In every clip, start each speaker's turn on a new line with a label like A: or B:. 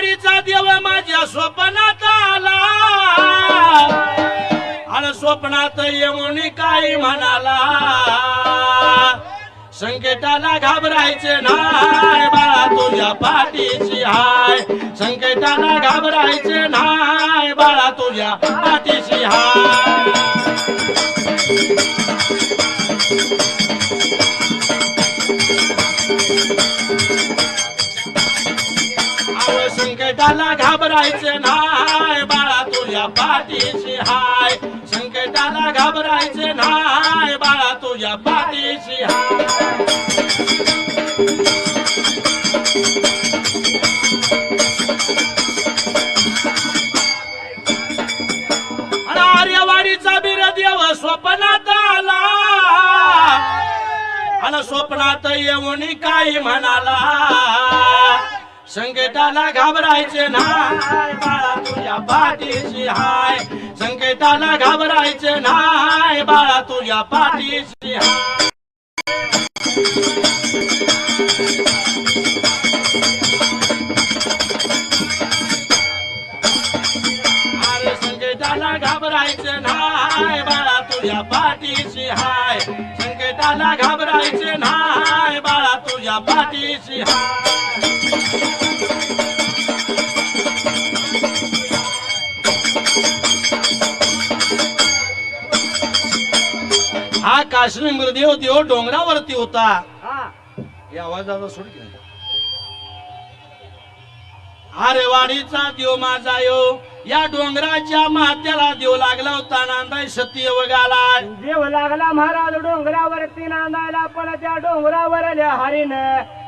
A: वाडीचा देव माझ्या स्वप्नात आला. आणि स्वप्नात येऊन काही म्हणाला? संकेताला घाबरायचे नाय बाळा तुझ्या पाठीशी हाय. संकेताला घाबरायचे नाय बाळा तुझ्या पाठीशी हाय. संकटाला घाबरायचे नाही बाळा तुझ्या पाठीशी हाय. संकटाला घाबरायचे नाही बाळा तुझ्या पाठीशी हाय. देव स्वप्नात आला. आणि स्वप्नात येऊन काही म्हणाला. संकेताला घाबरायचे नाय बाळा तुझ्या पाठीशी हाय. संकेताला घाबरायचे नाय बाळा तुझ्या पाठीशी हाय. अरे संकटाला घाबरायचे नाय बाळा तुझ्या पाठीशी हाय. संकेताला घाबरायचे नाय बाळा तुझ्या पाठीशी हाय. काश्मीर मृदेव देव डोंगरावरती होता. या आवाजाचा सोड. अरे वाडीचा देव माझा यो. या डोंगराच्या मात्याला देव लागला होता नांदाय सत्य वगाला
B: देव लागला महाराज डोंगरावरती नांदायला पण त्या डोंगरावरल्या हरीन.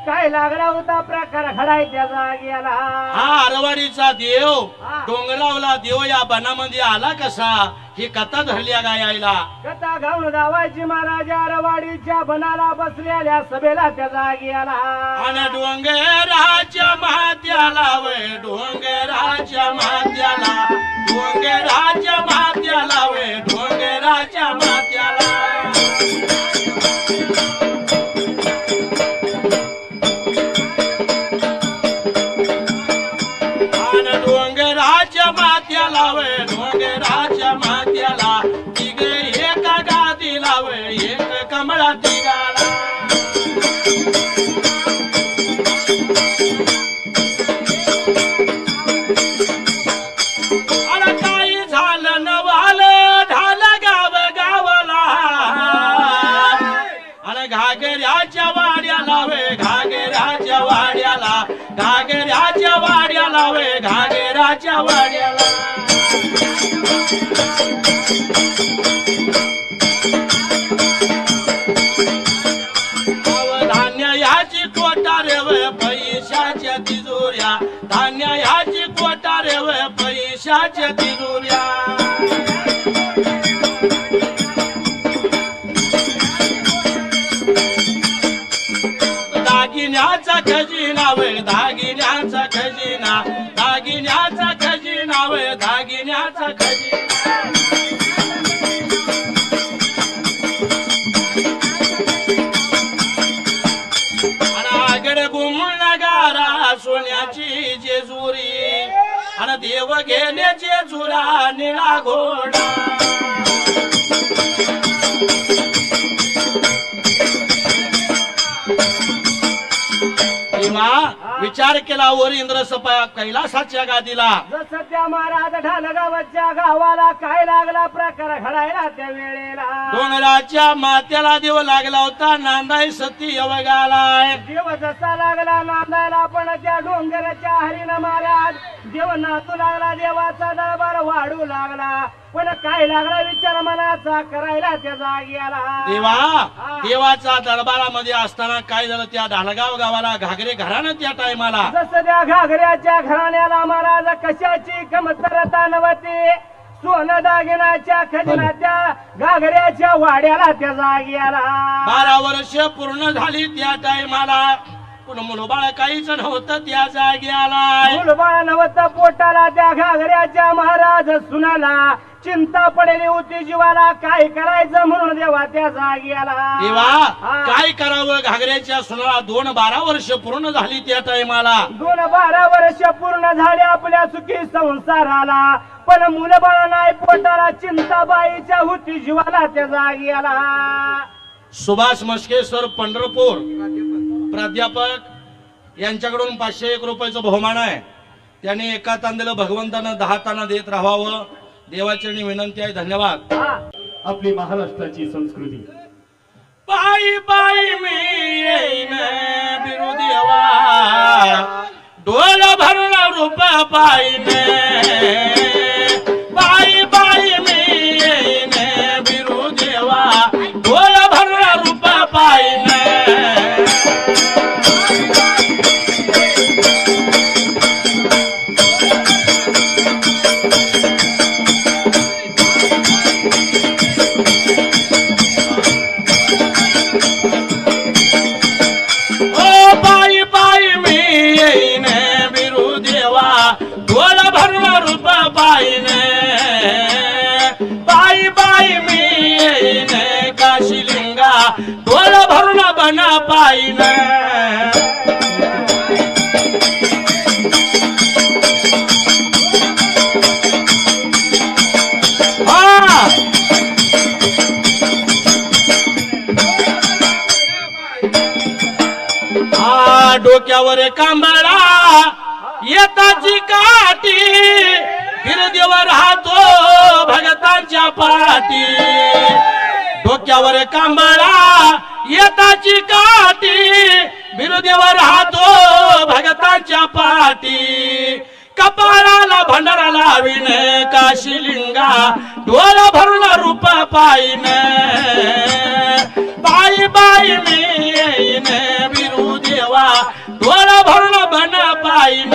B: काय लागला होता प्रकार घडाय त्या जागेला?
A: हा आरवाडीचा देव.
B: हा.
A: डोंगरावला देव या बनामध्ये आला कसा? ही कथा धरल्या गायला
B: कथा गाऊन दावायची महाराजा रवाडीच्या बनाला बसलेल्या सभेला त्या जागेला
A: आणि डोंगराच्या मात्याला वय डोंगराच्या मात्याला डोंगराच्या मात्याला वय डोंगराच्या मात्याला अरे काही झालं नवालं ढालं गाव गावाला. अरे घागऱ्याच्या वाड्याला वे घागऱ्याच्या वाड्याला. जेजुरा निळा घोडा तेव्हा विचार केला वर इंद्र सपा कैलासाच्या गादीला.
B: जसं त्या महाराज ढालगावच्या गावाला काय लागला प्रकार घडायला त्या वेळेला.
A: डोंगराच्या मात्याला देव लागला होता नांदाई सती अवगालाय.
B: देव जसा लागला नांदायला पण त्या डोंगराच्या हरीन महाराज देव नाचू लागला देवाचा दरबार वाढू लागला. पण काय लागला विचार मनाचा करायला त्या जागेला.
A: देवा देवाचा दरबारामध्ये असताना काय झालं? त्या ढालगाव गावाला घागरे घरानं त्या टायमाला.
B: जसं त्या घागऱ्याच्या घराण्याला महाराज कशाची कमतरता नव्हती सोनं दागिनाच्या खजिनाच्या घागऱ्याच्या वाड्याला त्या जागेला.
A: बारा वर्ष पूर्ण झाली त्या टायमाला. पण मुलबाळ काहीच नव्हतं त्या जाग्याला
B: मुलबाळ नवत पोटाला त्या घागऱ्याच्या महाराज सुनाला. चिंता पडलेली होती जीवाला. काय करायचं म्हणून देवा त्या जागेला
A: देवा
B: हा.
A: काय करावं? घागऱ्याच्या सुनाला दोन बारा वर्ष पूर्ण झाली त्या टायमाला.
B: दोन बारा वर्ष पूर्ण झाले आपल्या सुखी संसाराला. पण मुलं बाळ नाही पोटाला चिंताबाईच्या होती जीवाला त्या जागी आला.
A: सुभाष मस्के सर पंढरपूर प्राध्यापक यांच्याकडून पाचशे एक रुपयाचं बहुमान आहे. त्यांनी एका तांदेला भगवंतानं दहा ताना देत राहावं. देवाचरणी विनंती आहे धन्यवाद.
C: आपली महाराष्ट्राची संस्कृती.
A: पायी पायी मी येईन बिरु देवा डोल भरून रूप पायी डोक्यावर कांबळा. येताची काठी. गिरदेवर राहतो भगतांच्या पाठी. डोक्यावर कांबळा. येताची काठी बिरुदेवर राहतो भगतांच्या पाठी कपाळाला भंडारा लावीन काशिलिंगा ढोल भरून रूप पायीन बाई बाई मी येईन बिरुदेवा ढोल भरून बन पायीन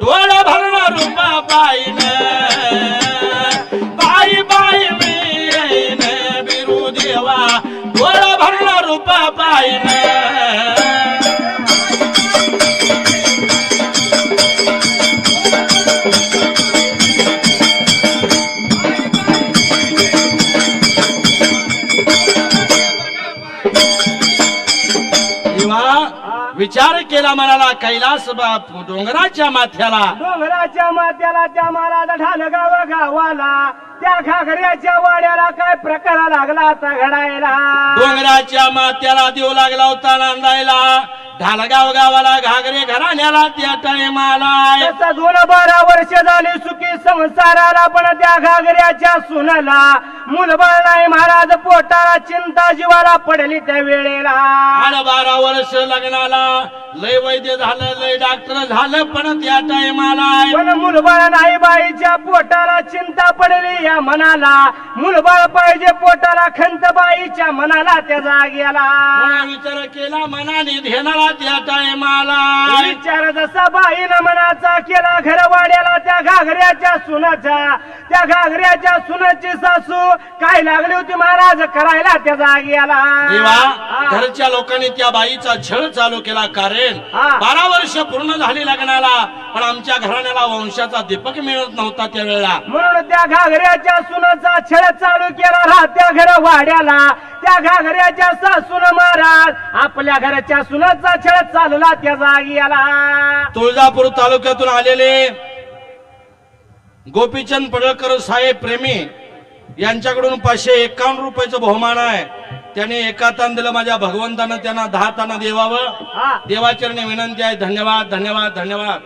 A: डोळ भरून रूप पाईन बाई बाई मी येईन बिरू देवा डोळ भरून रूप पाईन विचार म्हणाला कैलास बापू डोंगराच्या माथ्याला.
B: डोंगराच्या माथ्याला त्या महाराज ढाल गाव गावाला. त्या घागऱ्याच्या वाड्याला काय प्रकार लागला आता घडायला?
A: डोंगराच्या माथ्याला देऊ लागला होता नांदायला. ढालगाव गावाला घागरे घराण्याला त्या टायमाला
B: त्याचा दोन बारा वर्ष झाली सुखी संसाराला पण त्या घागऱ्याच्या सुनला मुलबाळ नाही महाराज पोटाला चिंता जीवाला पडली त्या वेळेला.
A: आठ बारा वर्ष लग्नाला लय वैद्य झालं लय डॉक्टर झालं पण त्या टायमाला
B: पण मुलबाळ नाही बाईच्या पोटाला चिंता पडली या मनाला. मुलबाळ पाहिजे पोटाला खंत बाईच्या मनाला त्या जाग्याला
A: विचार केला मनाने धेनाला त्या टायमाला.
B: विचार जसा बाईनं मनाचा केला घरवाड्याला त्या घागऱ्याच्या सुनाचा. त्या घागऱ्याच्या सुनाची सासू काय लागली होती महाराज करायला त्या जाग्याला.
A: घरच्या लोकांनी त्या बाईचा छळ चालू केला कारण. बारा वर्ष पूर्ण झाली लग्नाला पण आमच्या घराण्याला वंशाचा दीपक मिळत नव्हता त्यावेळेला.
B: म्हणून त्या घागऱ्याच्या सुनाचा छळ चालू केला राहत्या घर वाड्याला. त्या घागऱ्याच्या सासून महाराज आपल्या घराच्या सुनाचा छळ चालला त्या जाग्याला
A: तुळजापूर तालुक्यातून आलेले गोपीचंद पडळकर साहेब प्रेमी यांच्याकडून पाचशे एकावन्न रुपयाचं बहुमान आहे. त्याने एका तान दिलं माझ्या भगवंतानं त्यांना दहा ताना देवावं.
B: हा.
A: देवाचरणी विनंती आहे. धन्यवाद धन्यवाद धन्यवाद.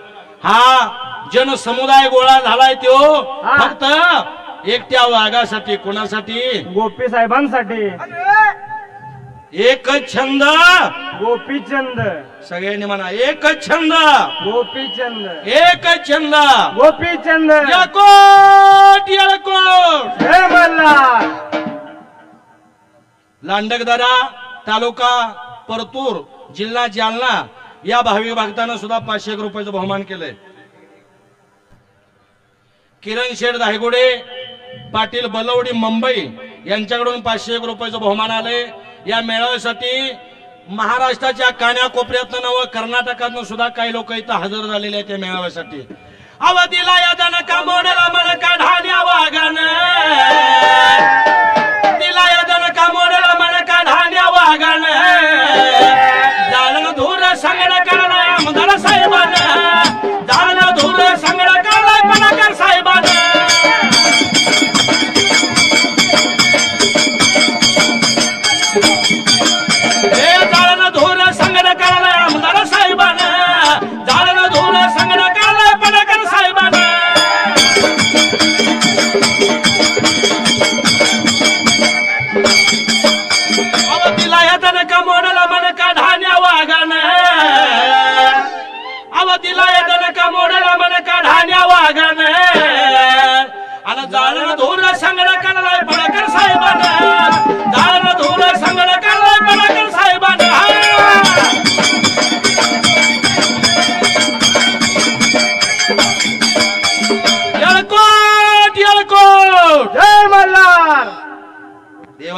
A: हा जन समुदाय गोळा झालाय तो. फक्त एकट्या वाघासाठी कोणासाठी?
B: गोपी साहेबांसाठी.
A: एकच छंद.
B: गोपीचंद
A: सगळ्यांनी म्हणा एकच छंद.
B: गोपीचंद
A: एकच छंद.
B: गोपीचंद
A: यळकोट यळकोट.
B: जय मल्हार.
A: लांडकदारा तालुका परतूर जिल्हा जालना या भाविक भक्तानं सुद्धा पाचशे एक रुपयाचं बहुमान केलंय. किरण शेठ धायगुडे पाटील बलवडी मुंबई यांच्याकडून पाचशे एक रुपयाचं बहुमान आलंय. या मेळाव्यासाठी महाराष्ट्राच्या कान्याकोपऱ्यातनं नव कर्नाटकातनं सुद्धा काही लोक इथं हजर झालेले आहेत या मेळाव्यासाठी. अवधीला या जनका मोडला मन का वागण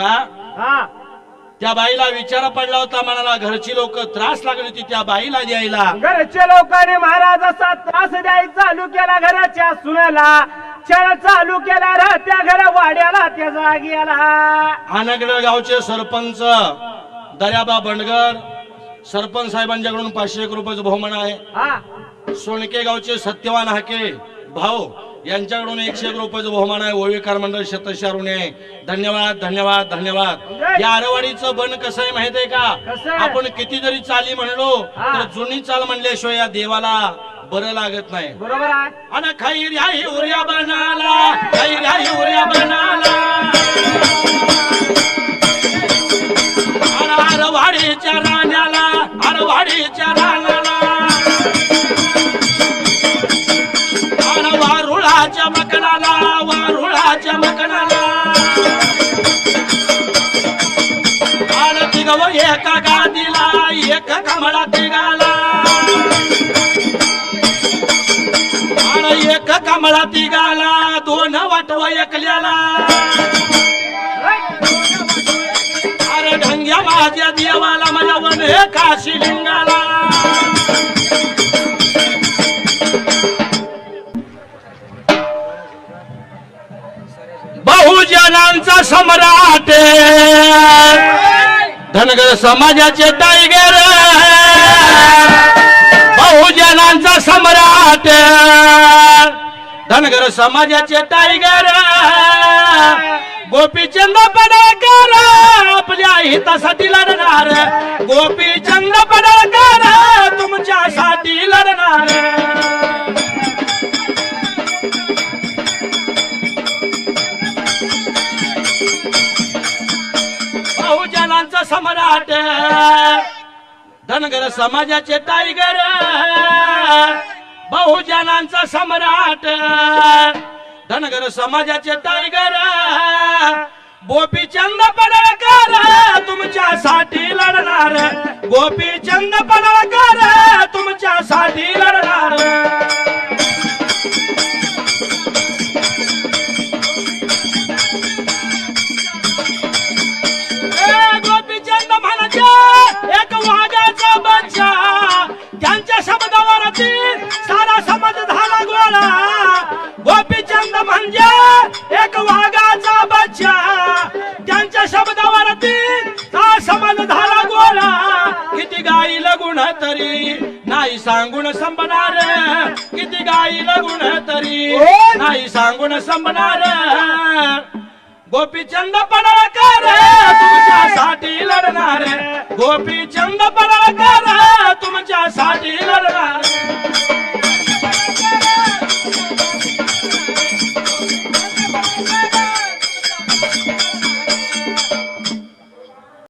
A: देवा
B: हा.
A: त्या बाईला विचार पडला होता म्हणाला घरची लोक त्रास लागली होती त्या बाईला द्यायला.
B: घरच्या लोकांनी महाराज असा त्रास द्यायचा चालू केला घराच्या सुनेला. छळ चालू केला राहत्या घर वाड्याला त्या जाग्याला
A: आनगड गावचे सरपंच दर्याबा बंडगर सरपंच साहेबांच्याकडून पाचशे एक रुपयाचं बहुमान आहे.
B: हा.
A: सोनके गावचे सत्यवान हाके भाऊ यांच्याकडून एकशे एक रुपयाचं बहुमान आहे. ओवेकार मंडळ शतशारुण आहे धन्यवाद धन्यवाद धन्यवाद. या आरवाडीचं बन कसं आहे का?
B: कसं आहे?
A: आपण किती जरी चाली म्हणलो. तर जुनी चाल म्हणल्याशिवाय या देवाला बरं लागत नाही.
B: बरोबर आहे?
A: अन खैर्या युर्या बनाला खैर्या युर्या बनाला. आरवाडीच्या राण्याला आरवाडीच्या रानाला एका गादीला एक कमळा तिगाला आणि एक कमळा तिघाला दोन वाटव एकल्याला. अरे ढंग्या माझ्या देवाला माझ्या वन काशी लिंगाला बहुजनांचा सम्राट धनगर समाजाचे टायगर बहुजनांचा सम्राट धनगर समाजाचे टायगर गोपीचंद पडळकर आपल्या हितासाठी लढणार गोपीचंद पडळकर तुमच्या समाजाचे टायगर बहुजनांचा सम्राट. धनगर समाजाचे टायगर गोपीचंद पडळकर तुमच्यासाठी लढणार. गोपीचंद पडळकर तुमच्यासाठी लढणार. तरी. नाही सांगून संपणार. किती गाई गुण तरी. नाही सांगून संपणार. गोपीचंद पडळकर तुमच्यासाठी लढणार. गोपीचंद पडळकर तुमच्यासाठी लढणार.